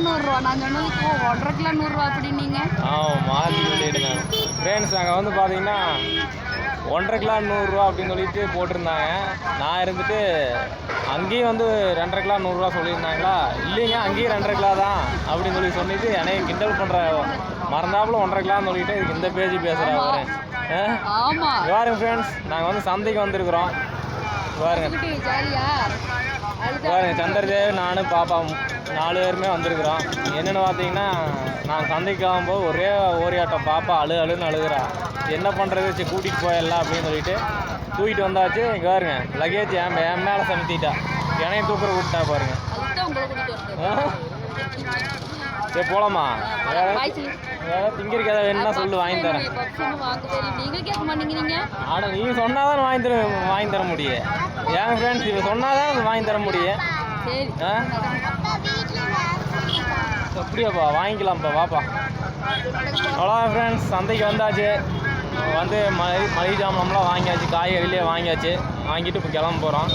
நூறுரூவா நான் சொன்னதுக்கு ஓ, ஒன்றரை கிலோ நூறுரூவா அப்படின்னீங்க ஆமாம் மாற்றி சொல்லிடுங்க ஃப்ரெண்ட்ஸ் நாங்கள் வந்து பார்த்தீங்கன்னா ஒன்றரை கிலோ நூறுரூவா அப்படின்னு சொல்லிட்டு போட்டிருந்தாங்க. நான் இருந்துட்டு அங்கேயும் வந்து ரெண்டரை கிலோ நூறுரூவா சொல்லியிருந்தாங்களா? இல்லைங்க அங்கேயும் ரெண்டரை கிலோ தான் அப்படின்னு சொல்லி சொல்லிட்டு என்னைய கிண்டல் பண்ணுற மறந்தாப்புல ஒன்றரை கிலோன்னு சொல்லிட்டு இந்த பேஜ் பேசுகிறேன் இங்க பாருங்க ஃப்ரெண்ட்ஸ் நாங்கள் வந்து சந்தைக்கு வந்திருக்கிறோம். பாருங்க குட்டி, ஜாலியா இங்க பாருங்க சந்திரதேவ் நான் பாப்பா நாலு பேருமே வந்திருக்கிறோம். என்னென்னு பார்த்தீங்கன்னா நான் சந்தைக்கு ஆகும்போது ஒரே ஓரியாட்டம் பாப்பா அழு அழுன்னு அழுகுறா. என்ன பண்ணுறது சரி கூட்டிகிட்டு போயிடலாம் அப்படின்னு சொல்லிட்டு தூக்கிட்டு வந்தாச்சு. இங்கே பாருங்க லக்கேஜ் என் என் மேலே சமத்திட்டா என்னையும் தூக்குற விட்டா பாருங்க. சரி போகலாமா வேற. வேற திங்கிறக்கு ஏதாவது வேணும்னா சொல்லு வாங்கி தரேன். ஆனால் நீங்கள் சொன்னால் தான் வாங்கி தர வாங்கி தர முடியும். என் ஃப்ரெண்ட்ஸ் இப்போ சொன்னால் தான் வாங்கி தர முடியும். ஆ? அப்படியாப்பா வாங்கிக்கலாம்ப்பா வாப்பா. அவ்வளோ ஃப்ரெண்ட்ஸ் சந்தைக்கு வந்தாச்சு. வந்து மளிகை மளிகை ஜாமான்லாம் வாங்கியாச்சு காய்கறிலேயே வாங்கியாச்சு. வாங்கிட்டு இப்போ கிளம்ப போகிறோம்